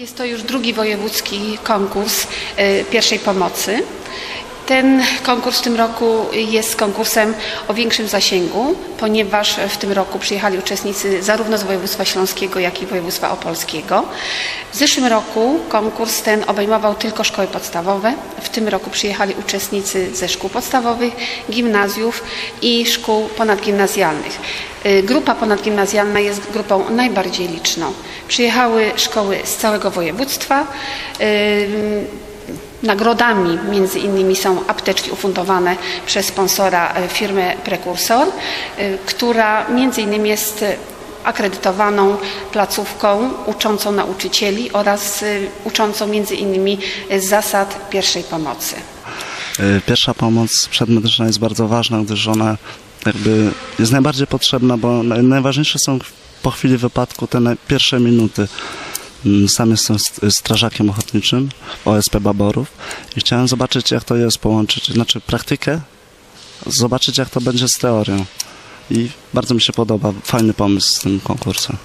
Jest to już drugi wojewódzki konkurs y, pierwszej pomocy. Ten konkurs w tym roku jest konkursem o większym zasięgu, ponieważ w tym roku przyjechali uczestnicy zarówno z województwa śląskiego, jak i województwa opolskiego. W zeszłym roku konkurs ten obejmował tylko szkoły podstawowe. W tym roku przyjechali uczestnicy ze szkół podstawowych, gimnazjów i szkół ponadgimnazjalnych. Y, Grupa ponadgimnazjalna jest grupą najbardziej liczną. Przyjechały szkoły z całego województwa. y, Nagrodami między innymi są apteczki ufundowane przez sponsora e, firmę Prekursor, która między innymi jest akredytowaną placówką uczącą nauczycieli oraz uczącą między innymi zasad pierwszej pomocy. Y, Pierwsza pomoc przedmedyczna jest bardzo ważna, gdyż ona jakby jest najbardziej potrzebna, bo naj- najważniejsze są po chwili wypadku te pierwsze minuty. Mm, Sam jestem st- strażakiem ochotniczym OSP Baborów i chciałem zobaczyć, jak to jest połączyć, znaczy praktykę, zobaczyć, jak to będzie z teorią. I bardzo mi się podoba, fajny pomysł z tym konkursem.